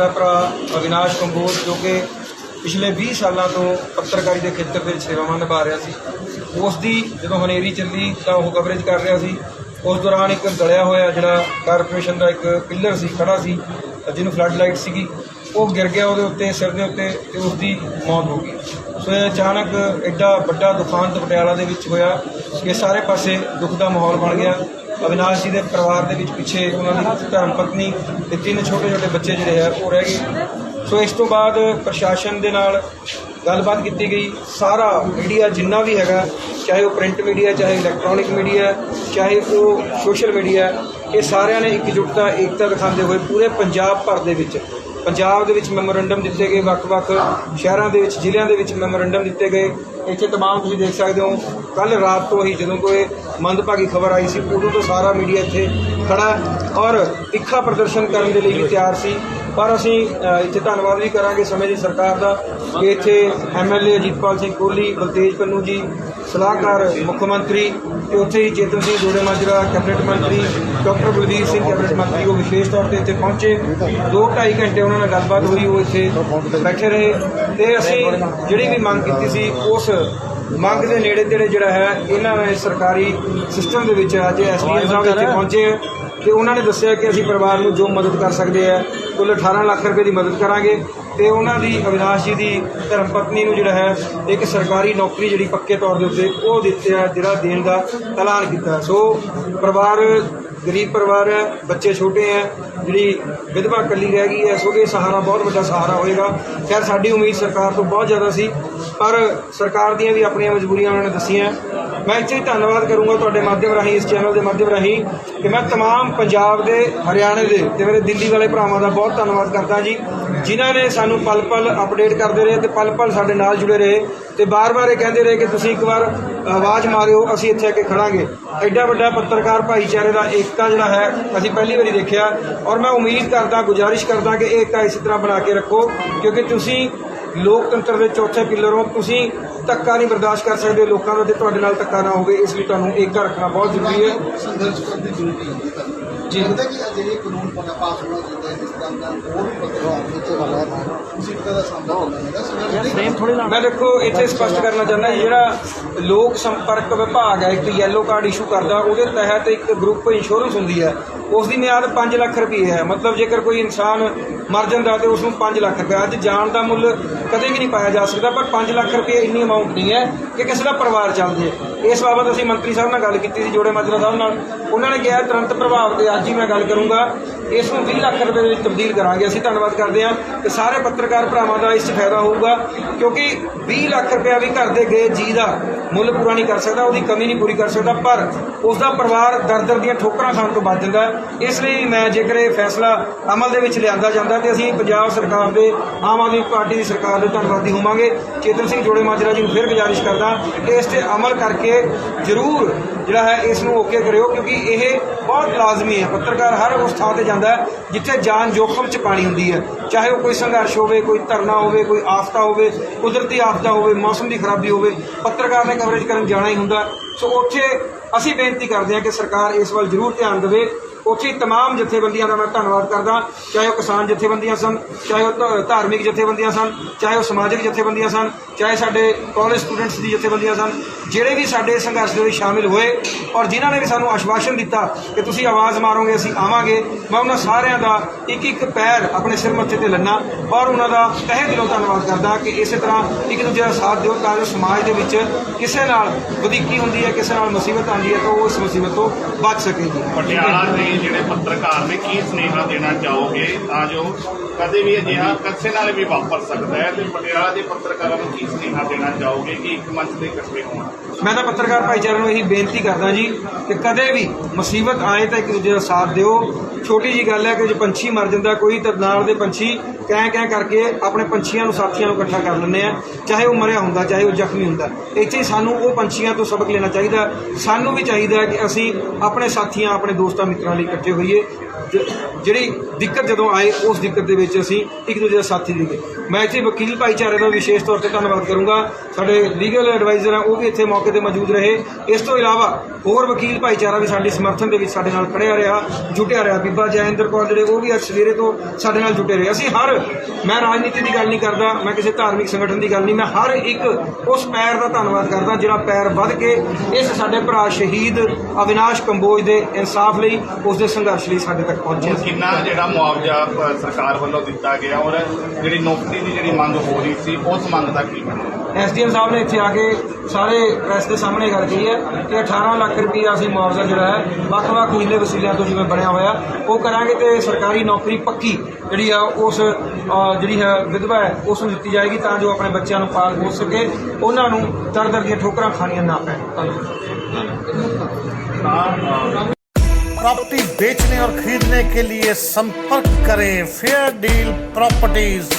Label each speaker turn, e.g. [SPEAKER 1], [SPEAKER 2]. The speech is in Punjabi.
[SPEAKER 1] ਸਾਡਾ ਭਰਾ ਅਵਿਨਾਸ਼ ਕੰਬੋਜ ਜੋ ਕਿ ਪਿਛਲੇ 20 ਸਾਲਾਂ ਤੋਂ ਪੱਤਰਕਾਰੀ ਦੇ ਖੇਤਰ ਦੇ ਵਿੱਚ ਸੇਵਾਵਾਂ ਨਿਭਾ ਰਿਹਾ ਸੀ। ਉਸ ਦੀ ਜਦੋਂ ਹਨੇਰੀ ਚੱਲੀ ਤਾਂ ਉਹ ਕਵਰੇਜ ਕਰ ਰਿਹਾ ਸੀ। ਉਸ ਦੌਰਾਨ ਇੱਕ ਗਲਿਆ ਹੋਇਆ ਜਿਹੜਾ ਕਾਰਪੋਰੇਸ਼ਨ ਦਾ ਇੱਕ ਪਿੱਲਰ ਸੀ ਖੜਾ ਸੀ, ਜਿਹਨੂੰ ਫਲੱਡ ਲਾਈਟ ਸੀਗੀ, ਉਹ ਗਿਰ ਗਿਆ ਉਹਦੇ ਉੱਤੇ, ਸਿਰ ਦੇ ਉੱਤੇ ਤੇ ਉਸ ਦੀ ਮੌਤ ਹੋ ਗਈ। ਸੋ ਇਹ ਅਚਾਨਕ ਐਡਾ ਵੱਡਾ ਦੁਖਾਂਤ ਪਟਿਆਲਾ ਦੇ ਵਿੱਚ ਹੋਇਆ। ਕਿ ਸਾਰੇ ਪਾਸੇ ਦੁੱਖ ਦਾ ਮਾਹੌਲ ਬਣ ਗਿਆ। ਅਵਿਨਾਸ਼ ਜੀ ਦੇ ਪਰਿਵਾਰ ਦੇ ਵਿੱਚ ਪਿੱਛੇ ਉਹਨਾਂ ਦੀ ਧਰਮ ਪਤਨੀ ਤੇ ਤਿੰਨ ਛੋਟੇ ਛੋਟੇ ਬੱਚੇ ਜਿਹੜੇ ਹੈ, ਉਹ ਰਹਿ ਗਏ। ਸੋ ਇਸ ਤੋਂ ਬਾਅਦ ਪ੍ਰਸ਼ਾਸਨ ਦੇ ਨਾਲ ਗੱਲਬਾਤ ਕੀਤੀ ਗਈ। ਸਾਰਾ ਮੀਡੀਆ ਜਿੰਨਾ ਵੀ ਹੈਗਾ, ਚਾਹੇ ਉਹ ਪ੍ਰਿੰਟ ਮੀਡੀਆ, ਚਾਹੇ ਇਲੈਕਟ੍ਰੋਨਿਕ ਮੀਡੀਆ, ਚਾਹੇ ਉਹ ਸੋਸ਼ਲ ਮੀਡੀਆ, ਇਹ ਸਾਰਿਆਂ ਨੇ ਇੱਕਜੁੱਟਤਾ, ਏਕਤਾ ਦਿਖਾਉਂਦੇ ਹੋਏ ਪੂਰੇ ਪੰਜਾਬ ਭਰ ਦੇ ਵਿੱਚ ਪੰਜਾਬ ਦੇ ਵਿੱਚ ਮੈਮੋਰੈਂਡਮ ਦਿੱਤੇ ਗਏ, ਵੱਖ-ਵੱਖ ਸ਼ਹਿਰਾਂ ਦੇ ਵਿੱਚ, ਜ਼ਿਲ੍ਹਿਆਂ ਦੇ ਵਿੱਚ ਮੈਮੋਰੈਂਡਮ ਦਿੱਤੇ ਗਏ। ਇੱਥੇ ਤਮਾਮ ਤੁਸੀਂ ਦੇਖ ਸਕਦੇ ਹੋ ਕੱਲ ਰਾਤ ਤੋਂ ਹੀ ਜਦੋਂ ਕੋਈ ਮੰਦਭਾਗੀ ਖਬਰ ਆਈ ਸੀ, ਉਦੋਂ ਤੋਂ ਸਾਰਾ ਮੀਡੀਆ ਇੱਥੇ ਖੜਾ ਔਰ ਤਿੱਖਾ ਪ੍ਰਦਰਸ਼ਨ ਕਰਨ ਦੇ ਲਈ ਵੀ ਤਿਆਰ ਸੀ। ਪਰ ਅਸੀਂ ਇੱਥੇ ਧੰਨਵਾਦ ਵੀ ਕਰਾਂਗੇ ਸਮੇਂ ਦੀ ਸਰਕਾਰ ਦਾ ਕਿ ਇੱਥੇ ਐਮਐਲਏ ਅਜੀਤਪਾਲ ਸਿੰਘ ਕੋਹਲੀ, ਬਲਤੇਜ ਪੰਨੂ ਜੀ, ਸਲਾਹਕਾਰ ਮੁੱਖ ਮੰਤਰੀ ਤੇ ਉੱਥੇ ਹੀ ਚੇਤਨ ਸਿੰਘ ਜੋੜੇ ਮਾਜਰਾ ਕੈਬਨਿਟ ਮੰਤਰੀ, ਡਾਕਟਰ ਬਲਵੀਰ ਸਿੰਘ, ਕੈਬਨਿਟ ਮੰਤਰੀ, ਉਹ ਵਿਸ਼ੇਸ਼ ਤੌਰ ਤੇ ਇੱਥੇ ਪਹੁੰਚੇ। 2.5 ਘੰਟੇ ਉਹਨਾਂ ਨਾਲ ਗੱਲਬਾਤ ਹੋਈ, ਉਹ ਇੱਥੇ ਬੈਠੇ ਰਹੇ। ਤੇ ਅਸੀਂ ਜਿਹੜੀ ਵੀ ਮੰਗ ਕੀਤੀ ਸੀ, ਉਸ ਮੰਗ ਦੇ ਨੇੜੇ ਤੇੜੇ ਜਿਹੜਾ ਹੈ, ਇਹਨਾਂ ਨੇ ਸਰਕਾਰੀ ਸਿਸਟਮ ਦੇ ਵਿੱਚ ਅੱਜ ਐਸਡੀਐਮ ਸਾਹਿਬ ਇੱਥੇ ਪਹੁੰਚੇ। ਤੇ ਉਹਨਾਂ ਨੇ ਦੱਸਿਆ ਕਿ ਅਸੀਂ ਪਰਿਵਾਰ ਨੂੰ ਜੋ ਮਦਦ ਕਰ ਸਕਦੇ ਆ, ਕੁੱਲ 18 ਲੱਖ ਰੁਪਏ ਦੀ ਮਦਦ ਕਰਾਂਗੇ ਤੇ ਉਹਨਾਂ ਦੀ, ਅਵਿਨਾਸ਼ ਜੀ ਦੀ ਧਰਮ ਪਤਨੀ ਨੂੰ ਜਿਹੜਾ ਹੈ, ਇੱਕ ਸਰਕਾਰੀ ਨੌਕਰੀ ਜਿਹੜੀ ਪੱਕੇ ਤੌਰ ਦੇ ਉੱਤੇ ਉਹ ਦਿੱਤੇ ਆ, ਜਿਹੜਾ ਦੇਣ ਦਾ ਐਲਾਨ ਕੀਤਾ। ਸੋ ਪਰਿਵਾਰ, ਗਰੀਬ ਪਰਿਵਾਰ ਹੈ, ਬੱਚੇ ਛੋਟੇ ਹੈ, ਜਿਹੜੀ ਵਿਧਵਾ ਇਕੱਲੀ ਰਹਿ ਗਈ ਹੈ, ਸੋ ਇਹ ਸਹਾਰਾ ਬਹੁਤ ਵੱਡਾ ਸਹਾਰਾ ਹੋਏਗਾ। ਖੈਰ, ਸਾਡੀ ਉਮੀਦ ਸਰਕਾਰ ਤੋਂ ਬਹੁਤ ਜ਼ਿਆਦਾ ਸੀ, ਪਰ ਸਰਕਾਰ ਦੀਆਂ ਵੀ ਆਪਣੀਆਂ ਮਜਬੂਰੀਆਂ ਉਹਨਾਂ ਨੇ ਦੱਸੀਆਂ। ਮੈਂ ਇੱਥੇ ਹੀ ਧੰਨਵਾਦ ਕਰੂੰਗਾ ਤੁਹਾਡੇ ਮਾਧਿਅਮ ਰਾਹੀਂ, ਇਸ ਚੈਨਲ ਦੇ ਮਾਧਿਅਮ ਰਾਹੀਂ ਕਿ ਮੈਂ ਤਮਾਮ ਪੰਜਾਬ ਦੇ, ਹਰਿਆਣੇ ਦੇ ਤੇ ਮੇਰੇ ਦਿੱਲੀ ਵਾਲੇ ਭਰਾਵਾਂ ਦਾ ਬਹੁਤ ਧੰਨਵਾਦ ਕਰਦਾ ਜੀ, ਜਿਨ੍ਹਾਂ ਨੇ ਸਾਨੂੰ ਪਲ ਪਲ ਅਪਡੇਟ ਕਰਦੇ ਰਹੇ ਤੇ ਪਲ ਪਲ ਸਾਡੇ ਨਾਲ ਜੁੜੇ ਰਹੇ ਤੇ ਬਾਰ-ਬਾਰ ਇਹ ਕਹਿੰਦੇ ਰਹੇ ਕਿ ਤੁਸੀਂ ਇੱਕ ਵਾਰ ਆਵਾਜ਼ ਮਾਰਿਓ, ਅਸੀਂ ਇੱਥੇ ਆ ਕੇ ਖੜਾਂਗੇ। ਐਡਾ ਵੱਡਾ ਪੱਤਰਕਾਰ ਭਾਈਚਾਰੇ ਦਾ ਏਕਤਾ ਜਿਹੜਾ ਹੈ, ਅਸੀਂ ਪਹਿਲੀ ਵਾਰੀ ਦੇਖਿਆ ਔਰ ਮੈਂ ਉਮੀਦ ਕਰਦਾ, ਗੁਜ਼ਾਰਿਸ਼ ਕਰਦਾ ਕਿ ਇਹ ਏਕਤਾ ਇਸੇ ਤਰ੍ਹਾਂ ਬਣਾ ਕੇ ਰੱਖੋ, ਕਿਉਂਕਿ ਤੁਸੀਂ ਲੋਕਤੰਤਰ ਦੇ ਚੌਥੇ ਪਿੱਲਰ ਹੋ, ਤੁਸੀਂ ਧੱਕਾ ਨਹੀਂ ਬਰਦਾਸ਼ਤ ਕਰ ਸਕਦੇ ਲੋਕਾਂ ਦਾ ਤੇ ਤੁਹਾਡੇ ਨਾਲ ਧੱਕਾ ਨਾ ਹੋਵੇ ਇਸ ਲਈ ਤੁਹਾਨੂੰ ਏਕਤਾ ਰੱਖਣਾ ਬਹੁਤ ਜ਼ਰੂਰੀ ਹੈ।
[SPEAKER 2] ਸੰਘਰਸ਼ ਕਰਨ ਦੀ ਜ਼ਰੂਰਤ ਹੁੰਦੀ ਹੈ।
[SPEAKER 1] ਜੀ।
[SPEAKER 2] ਜੀ ਲੱਗਦਾ ਕਿ ਅਜਿਹੇ ਕਾਨੂੰਨ ਪਾਸ ਪਾਸ ਹੋਣਾ ਚਾਹੀਦਾ ਹੈ ਜਿਸ ਤਰ੍ਹਾਂ ਨਾਲ ਹੋਰ ਵੀ ਪੱਤਰਕਾਰ ਵਿੱਚ ਹਾਲਾਤ ਮੁਸੀਬਤਾਂ ਦਾ ਸਾਹਮਣਾ ਕਰਨਾ ਹੈਗਾ ਸੰਘਰਸ਼
[SPEAKER 3] ਫਰੇਮ ਥੋੜੀ ਲਾ
[SPEAKER 1] ਮੈਂ ਦੇਖੋ ਇੱਥੇ ਸਪਸ਼ਟ ਕਰਨਾ ਚਾਹੁੰਦਾ ਜਿਹੜਾ ਲੋਕ ਸੰਪਰਕ ਵਿਭਾਗ ਹੈ ਇੱਕ ਯੈਲੋ ਕਾਰਡ ਇਸ਼ੂ ਕਰਦਾ ਉਹਦੇ ਤਹਿਤ ਇੱਕ ਗਰੁੱਪ ਇੰਸ਼ੋਰੈਂਸ ਹੁੰਦੀ ਹੈ। ਉਸ ਦੀ ਮਿਆਦ 5 ਲੱਖ ਰੁਪਏ ਹੈ। ਮਤਲਬ ਜੇਕਰ ਕੋਈ ਇਨਸਾਨ ਮਰ ਜਾਂਦਾ ਤੇ ਉਸ ਨੂੰ 5 ਲੱਖ ਰੁਪਏ। ਅੱਜ ਜਾਨ ਦਾ ਮੁੱਲ ਕਦੇ ਵੀ ਨਹੀਂ ਪਾਇਆ ਜਾ ਸਕਦਾ, ਪਰ 5 ਲੱਖ ਰੁਪਏ ਇੰਨੀ ਅਮਾਉਂਟ ਨਹੀਂ ਹੈ ਕਿ ਕਿਸੇ ਦਾ ਪਰਿਵਾਰ ਚੱਲ ਜੇ। ਇਸ ਬਾਬਤ ਅਸੀਂ ਮੰਤਰੀ ਸਾਹਿਬ ਨਾਲ ਗੱਲ ਕੀਤੀ ਸੀ, ਜੋੜੇ ਮਾਜਰਾ ਸਾਹਿਬ ਨਾਲ। ਉਹਨਾਂ ਨੇ ਕਿਹਾ, ਤੁਰੰਤ ਪ੍ਰਭਾਵ ਤੇ ਅੱਜ ਹੀ ਮੈਂ ਗੱਲ ਕਰੂੰਗਾ। ਇਸ ਨੂੰ 20 ਲੱਖ ਰੁਪਏ ਦੇ ਵਿੱਚ ਤਬਦੀਲ ਕਰਾਂਗੇ। ਅਸੀਂ ਧੰਨਵਾਦ ਕਰਦੇ ਹਾਂ ਕਿ ਸਾਰੇ ਪੱਤਰਕਾਰ ਭਰਾਵਾਂ ਦਾ ਇਸ 'ਚ ਫਾਇਦਾ ਹੋਊਗਾ। ਕਿਉਂਕਿ 20 ਲੱਖ ਰੁਪਇਆ ਵੀ ਘਰ ਦੇ ਗਏ ਜੀ ਦਾ ਮੁੱਲ ਪੂਰਾ ਨਹੀਂ ਕਰ ਸਕਦਾ, ਉਹਦੀ ਕਮੀ ਨਹੀਂ ਪੂਰੀ ਕਰ ਸਕਦਾ, ਪਰ ਉਸ ਦਾ ਪਰਿਵਾਰ ਦਰ ਦਰ ਦੀਆਂ ਠੋਕਰਾਂ ਖਾਣ ਤੋਂ ਬਚ ਜਾਂਦਾ ਇਸ ਲਈ ਮੈਂ ਜੇਕਰ ਇਹ ਫੈਸਲਾ ਅਮਲ ਦੇ ਵਿੱਚ ਲਿਆਂਦਾ ਜਾਂਦਾ ਤੇ ਅਸੀਂ ਪੰਜਾਬ ਸਰਕਾਰ ਦੇ, ਆਮ ਆਦਮੀ ਪਾਰਟੀ ਦੀ ਸਰਕਾਰ ਦੇ ਧੰਨਵਾਦੀ ਹੋਵਾਂਗੇ। ਚੇਤਨ ਸਿੰਘ ਜੋੜੇ ਮਾਜਰਾ ਜੀ ਨੂੰ ਫਿਰ ਗੁਜ਼ਾਰਿਸ਼ ਕਰਦਾ ਕਿ ਇਸ ਤੇ ਅਮਲ ਕਰਕੇ ਜ਼ਰੂਰ ਜਿਹੜਾ ਹੈ ਇਸ ਨੂੰ ਓਕੇ ਕਰਿਓ, ਕਿਉਂਕਿ ਇਹ ਬਹੁਤ ਲਾਜ਼ਮੀ ਹੈ। ਪੱਤਰਕਾਰ ਹਰ ਉਸ ਥਾਂ ਤੇ ਜਾਂਦਾ ਹੈ ਜਿੱਥੇ ਜਾਨ ਜੋਖਮ ਚ ਪਾਣੀ ਹੁੰਦੀ ਹੈ। ਚਾਹੇ ਉਹ ਕੋਈ ਸੰਘਰਸ਼ ਹੋਵੇ, ਕੋਈ ਧਰਨਾ ਹੋਵੇ, ਕੋਈ ਆਫਤਾ ਹੋਵੇ, ਕੁਦਰਤੀ ਆਫਤਾ ਹੋਵੇ, ਮੌਸਮ ਦੀ ਖਰਾਬੀ ਹੋਵੇ, ਪੱਤਰਕਾਰ ਨੇ ਕਵਰੇਜ ਕਰਨ ਜਾਣਾ ਹੀ ਹੁੰਦਾ ਸੋ ਉੱਥੇ ਅਸੀਂ ਬੇਨਤੀ ਕਰਦੇ ਹਾਂ ਕਿ ਸਰਕਾਰ ਇਸ ਵੱਲ ਜ਼ਰੂਰ ਧਿਆਨ ਦੇਵੇ। ਉੱਥੇ ਹੀ ਤਮਾਮ ਜਥੇਬੰਦੀਆਂ ਦਾ ਮੈਂ ਧੰਨਵਾਦ ਕਰਦਾ। ਚਾਹੇ ਉਹ ਕਿਸਾਨ ਜਥੇਬੰਦੀਆਂ ਸਨ, ਚਾਹੇ ਉਹ ਧਾਰਮਿਕ ਜਥੇਬੰਦੀਆਂ ਸਨ, ਚਾਹੇ ਉਹ ਸਮਾਜਿਕ ਜਥੇਬੰਦੀਆਂ ਸਨ, ਚਾਹੇ ਸਾਡੇ ਕਾਲਜ ਸਟੂਡੈਂਟਸ ਦੀ ਜਥੇਬੰਦੀਆਂ ਸਨ। ਜਿਹੜੇ ਵੀ ਸਾਡੇ ਸੰਘਰਸ਼ ਦੇ ਵਿੱਚ ਸ਼ਾਮਿਲ ਹੋਏ ਔਰ ਜਿਨ੍ਹਾਂ ਨੇ ਵੀ ਸਾਨੂੰ ਆਸ਼ਵਾਸਨ ਦਿੱਤਾ ਕਿ ਤੁਸੀਂ ਆਵਾਜ਼ ਮਾਰੋਗੇ, ਅਸੀਂ ਆਵਾਂਗੇ, ਮੈਂ ਉਹਨਾਂ ਸਾਰਿਆਂ ਦਾ ਇੱਕ ਇੱਕ ਪੈਰ ਆਪਣੇ ਸਿਰ ਮੱਥੇ ਤੇ ਲੰਨਾ ਔਰ ਉਹਨਾਂ ਦਾ ਤਹਿ ਦਿਲੋਂ ਧੰਨਵਾਦ ਕਰਦਾ ਕਿ ਇਸੇ ਤਰ੍ਹਾਂ ਇੱਕ ਦੂਜੇ ਦਾ ਸਾਥ ਦਿਓ ਤਾਂ ਜੋ ਸਮਾਜ ਦੇ ਵਿੱਚ ਕਿਸੇ ਨਾਲ ਵਧੀਕੀ ਹੁੰਦੀ ਹੈ, ਕਿਸੇ ਨਾਲ ਮੁਸੀਬਤ ਆਉਂਦੀ ਹੈ ਤਾਂ ਉਹ ਇਸ ਮੁਸੀਬਤ ਤੋਂ ਬਚ ਸਕੇ ਜੀ।
[SPEAKER 4] ਪਟਿਆਲਾ ਦੇ ਜਿਹੜੇ ਪੱਤਰਕਾਰ ਨੇ ਕੀ ਸੁਨੇਹਾ ਦੇਣਾ ਚਾਹੋਗੇ? ਤਾਂ ਜੋ ਕਦੇ ਵੀ ਅਜਿਹਾ ਕਿਸੇ ਨਾਲ ਵੀ ਵਾਪਰ ਸਕਦਾ ਹੈ ਤੇ ਪਟਿਆਲਾ ਦੇ ਪੱਤਰਕਾਰਾਂ ਨੂੰ ਕੀ ਸੁਨੇਹਾ ਦੇਣਾ ਚਾਹੋਗੇ ਕਿ ਇੱਕ ਮੰਚ ਤੇ ਇਕੱਠੇ ਹੋਣ?
[SPEAKER 1] ਮੈਂ ਤਾਂ ਪੱਤਰਕਾਰ ਭਾਈਚਾਰੇ ਨੂੰ ਇਹੀ ਬੇਨਤੀ ਕਰਦਾ ਜੀ ਕਿ ਕਦੇ ਵੀ ਮੁਸੀਬਤ ਆਏ ਤਾਂ ਇੱਕ ਦੂਜੇ ਦਾ ਸਾਥ ਦਿਓ। ਛੋਟੀ ਜੀ ਗੱਲ ਹੈ ਕਿ ਜੇ ਪੰਛੀ ਮਰ ਜਾਂਦਾ, ਕੋਈ ਤਾਂ ਨਾਲ ਦੇ ਪੰਛੀ ਕਹਿ ਕਹਿ ਕਰਕੇ ਆਪਣੇ ਪੰਛੀਆਂ ਨੂੰ, ਸਾਥੀਆਂ ਨੂੰ ਇਕੱਠਾ ਕਰ ਲੈਂਦੇ ਆ। ਚਾਹੇ ਉਹ ਮਰਿਆ ਹੁੰਦਾ, ਚਾਹੇ ਉਹ ਜ਼ਖਮੀ ਹੁੰਦਾ। ਇੱਥੇ ਹੀ ਸਾਨੂੰ ਉਹ ਪੰਛੀਆਂ ਤੋਂ ਸਬਕ ਲੈਣਾ ਚਾਹੀਦਾ। ਸਾਨੂੰ ਵੀ ਚਾਹੀਦਾ ਕਿ ਅਸੀਂ ਆਪਣੇ ਸਾਥੀਆਂ, ਆਪਣੇ ਦੋਸਤਾਂ, ਮਿੱਤਰਾਂ ਲਈ ਇਕੱਠੇ ਹੋਈਏ। ਜਿਹੜੀ ਦਿੱਕਤ ਜਦੋਂ ਆਏ, ਉਸ ਦਿੱਕਤ ਦੇ ਵਿੱਚ ਅਸੀਂ ਇੱਕ ਦੂਜੇ ਦਾ ਸਾਥੀ ਲਈਏ ਮੈਂ ਇੱਥੇ ਵਕੀਲ ਭਾਈਚਾਰੇ ਦਾ ਵਿਸ਼ੇਸ਼ ਤੌਰ ਤੇ ਧੰਨਵਾਦ ਕਰੂੰਗਾ। ਸਾਡੇ ਲੀਗਲ ਐਡਵਾਈਜ਼ਰ ਆ, ਉਹ ਵੀ ਇੱਥੇ ਮੌਕੇ ਤੇ ਮੌਜੂਦ ਰਹੇ। ਇਸ ਤੋਂ ਇਲਾਵਾ ਹੋਰ ਵਕੀਲ ਭਾਈਚਾਰਾ ਵੀ ਸਾਡੇ ਸਮਰਥਨ ਦੇ ਵਿੱਚ ਸਾਡੇ ਨਾਲ ਖੜਿਆ ਰਿਹਾ, ਜੁਟਿਆ ਰਿਹਾ। ਵੀ ਬੀਬਾ ਜੈਇੰਦਰ ਕੌਰ ਜਿਹੜੇ ਉਹ ਵੀ ਅੱਜ ਸਵੇਰੇ ਤੋਂ ਸਾਡੇ ਨਾਲ ਜੁਟੇ ਰਹੇ। ਅਸੀਂ ਹਰ ਮੈਂ ਰਾਜਨੀਤੀ ਦੀ ਗੱਲ ਨਹੀਂ ਕਰਦਾ ਮੈਂ ਕਿਸੇ ਧਾਰਮਿਕ ਸੰਗਠਨ ਦੀ ਗੱਲ ਨਹੀਂ ਮੈਂ ਹਰ ਇੱਕ ਉਸ ਪੈਰ ਦਾ ਧੰਨਵਾਦ ਕਰਦਾ ਜਿਹੜਾ ਪੈਰ ਵੱਧ ਕੇ ਇਸ ਸਾਡੇ ਭਰਾ ਸ਼ਹੀਦ ਅਵਿਨਾਸ਼ ਕੰਬੋਜ ਦੇ ਇਨਸਾਫ ਲਈ ਉਸ ਦੇ ਸੰਘਰਸ਼ ਲਈ ਸਾਡੇ ਤੱਕ ਪਹੁੰਚਿਆ ਸੀ
[SPEAKER 4] ਕਿੰਨਾ ਜਿਹੜਾ ਮੁਆਵਜ਼ਾ ਸਰਕਾਰ ਵੱਲੋਂ ਦਿੱਤਾ ਗਿਆ ਔਰ ਜਿਹੜੀ ਨੌਕਰੀ ਦੀ ਜਿਹੜੀ ਮੰਗ ਹੋ ਰਹੀ ਸੀ ਉਸ ਮੰਗ ਦਾ ਕੀ ਬਣਿਆ
[SPEAKER 1] ਐਸਡੀਐਮ ਸਾਹਿਬ ਨੇ ਇੱਥੇ ਆ ਕੇ ਸਾਰੇ ਪ੍ਰੈਸ ਦੇ ਸਾਹਮਣੇ ਗੱਲ ਕਹੀ ਹੈ ਕਿ 18 ਲੱਖ ਰੁਪਈਆ ਅਸੀਂ ਮੁਆਵਜ਼ਾ ਜਿਹੜਾ ਹੈ ਵੱਖ-ਵੱਖ ਹੀਲੇ ਵਸੀਲਿਆਂ ਤੋਂ ਜਿਵੇਂ ਬਣਿਆ ਹੋਇਆ ਉਹ ਕਰਾਂਗੇ ਤੇ ਸਰਕਾਰੀ ਨੌਕਰੀ ਪੱਕੀ ਜਿਹੜੀ ਆ ਉਸ ਅ, ਜਿਹੜੀ ਹੈ ਵਿਧਵਾ ਹੈ ਉਸ ਨੂੰ ਦਿੱਤੀ ਜਾਏਗੀ ਤਾਂ ਜੋ ਆਪਣੇ ਬੱਚਿਆਂ ਨੂੰ ਪਾਲ ਪੋਸ ਸਕੇ ਉਹਨਾਂ ਨੂੰ ਦਰ ਦਰ ਦੀਆਂ ਠੋਕਰਾਂ ਖਾਣੀਆਂ ਨਾ ਪੈਣ ਧੰਨਵਾਦ
[SPEAKER 3] प्रॉपर्टी बेचने और खरीदने के लिए संपर्क करें फेयर डील प्रॉपर्टीज